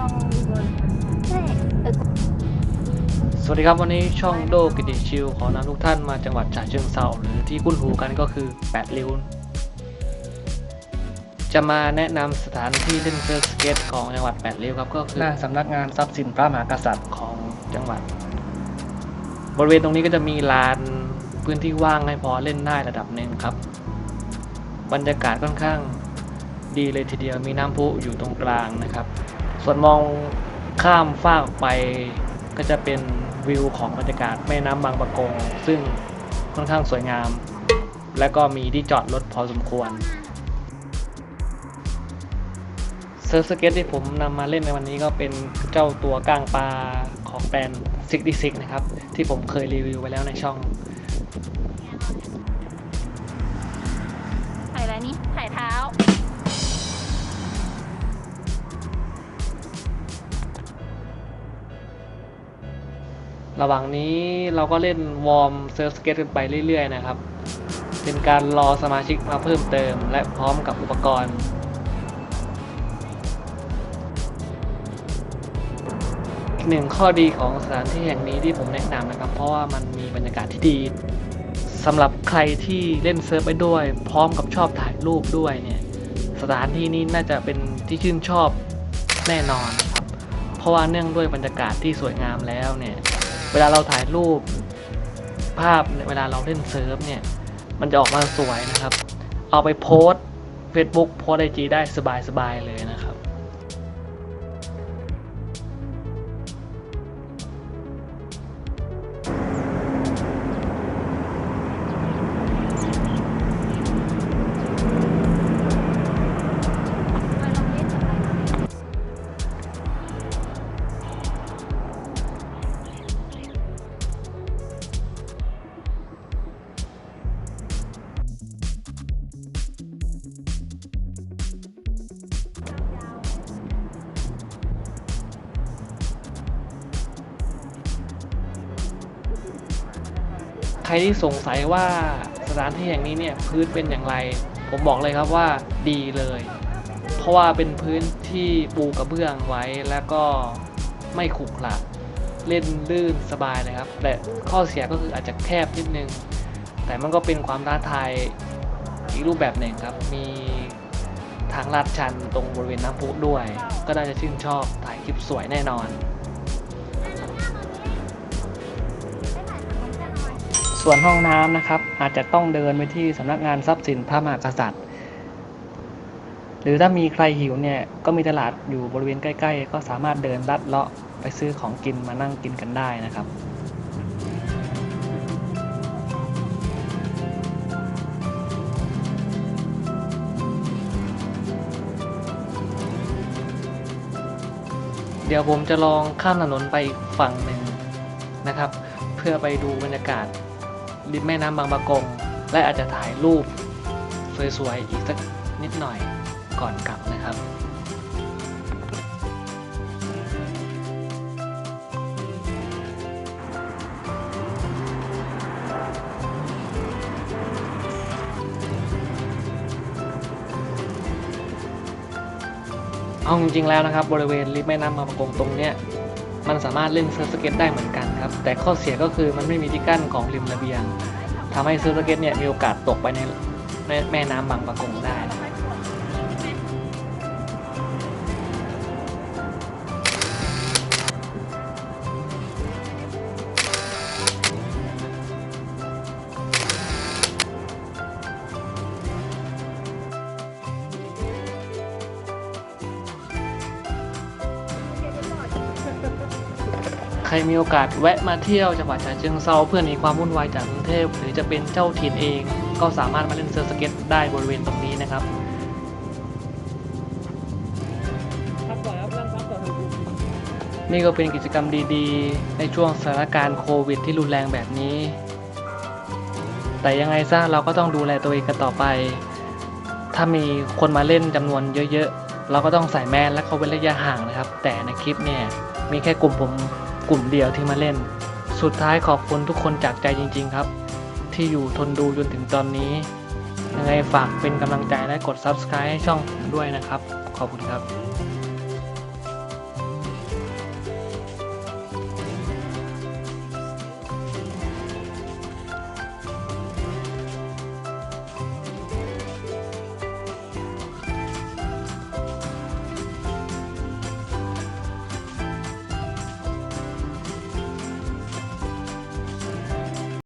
ช่องบนใช่เออสวัสดีครับวันนี้ช่องโดกิติชิวขอนำทุกท่านมาจังหวัดฉะเชิงเทราหรือที่คุ้นหูกันก็คือแปดริ้วจะมาแนะนำสถานที่เล่นเซิร์ฟสเก็ตของจังหวัดแปดริ้วครับก็คือหน้าสำนักงานทรัพย์สินพระมหากษัตริย์ของจังหวัด บริเวณตรงนี้ก็จะมีลานพื้นที่ว่างให้พอเล่นได้ระดับหนึ่งครับ บรรยากาศค่อนข้างดีเลยทีเดียวมีน้ำพุอยู่ตรงกลางนะครับ ส่วนมองข้ามฟากไปก็จะเป็นวิวของบรรยากาศแม่น้ำบางปะกง ซึ่งค่อนข้างสวยงาม และก็มีที่จอดรถพอสมควรเซิร์ฟสเก็ตที่ผมนำมาเล่นในวันนี้ก็เป็นเจ้าตัวก้างปลาของแบรนด์ 66 นะครับ ที่ผมเคยรีวิวไว้แล้วในช่องถ่ายอะไรนี่ถ่ายเท้า ระหว่างนี้เราก็เล่นวอร์มเซิร์ฟสเก็ตกันไปเรื่อยๆนะครับ เป็นการรอสมาชิกมาเพิ่มเติม และพร้อมกับอุปกรณ์หนึ่งข้อดีของสถานที่แห่งนี้ที่ผมแนะนำนะครับ เพราะว่ามันมีบรรยากาศที่ดีสำหรับใครที่เล่นเซิร์ฟไปด้วย พร้อมกับชอบถ่ายรูปด้วยเนี่ยสถานที่นี้น่าจะเป็นที่ชื่นชอบแน่นอนครับเพราะว่าเนื่องด้วยบรรยากาศที่สวยงามแล้วเนี่ย เวลาเราถ่ายรูปภาพเวลาเราเล่นเซิร์ฟเนี่ย มันจะออกมาสวยนะครับ เอาไปโพสต์ Facebook โพสไอจีได้สบายๆเลยนะครับ รที่สงสัยว่าสถานที่แห่งนี้เนี่ยพื้นเป็นอย่างไร ผมบอกเลยครับว่าดีเลย เพราะว่าเป็นพื้นที่ปูกระเบื้องไว้แล้วก็ไม่ขรุขระเล่นลื่นสบายเลยครับ แต่ข้อเสียก็คืออาจจะแคบนิดนึง แต่มันก็เป็นความท้าทายอีกรูปแบบหนึ่งครับ มีทางลาดชันตรงบริเวณน้ำพุด้วย ก็น่าจะชื่นชอบถ่ายคลิปสวยแน่นอน ส่วนห้องน้ำนะครับ อาจจะต้องเดินไปที่สำนักงานทรัพย์สินพระมหากษัตริย์ หรือถ้ามีใครหิวเนี่ยก็มีตลาดอยู่บริเวณใกล้ ๆ ก็สามารถเดินลัดเลาะไปซื้อของกินมานั่งกินกันได้นะครับเดี๋ยวผมจะลองข้ามถนนไปอีกฝั่งหนึ่งนะครับ เพื่อไปดูบรรยากาศ ริมแม่น้ำบางปะกง และอาจจะถ่ายรูปสวยๆอีกสักนิดหน่อยก่อนกลับนะครับเอาจริงๆแล้วนะครับ บริเวณริมแม่น้ำบางปะกงตรงเนี้ย มันสามารถเล่นเซิร์ฟสเก็ตได้เหมือนกันครับ แต่ข้อเสียก็คือมันไม่มีที่กั้นของริมระเบียงทำให้เซิร์ฟสเก็ตเนี่ยมีโอกาสตกไปในในแม่น้ำบางปะกงได้ ใครมีโอกาสแวะมาเที่ยวจังหวัดฉะเชิงเซาเพื่อหนีความวุ่นวายจากกรุงเทพหรือจะเป็นเจ้าถิ่นเอง ก็สามารถมาเล่นเซิร์ฟสเก็ตได้บริเวณตรงนี้นะครับนี่ก็เป็นกิจกรรมดีๆ ในช่วงสถานการณ์โควิดที่รุนแรงแบบนี้ แต่ยังไงซะเราก็ต้องดูแลตัวเองกันต่อไป ถ้ามีคนมาเล่นจำนวนเยอะๆ เราก็ต้องใส่แมสและเขาเว้นระยะห่างนะครับ แต่ในคลิปเนี่ย มีแค่กลุ่มผม กลุ่มเดียวที่มาเล่น สุดท้ายขอบคุณทุกคนจากใจจริง ๆ ครับ ที่อยู่ทนดูจนถึงตอนนี้ ยังไงฝากเป็นกำลังใจและกด subscribe ให้ช่องผมด้วยนะครับ ขอบคุณครับ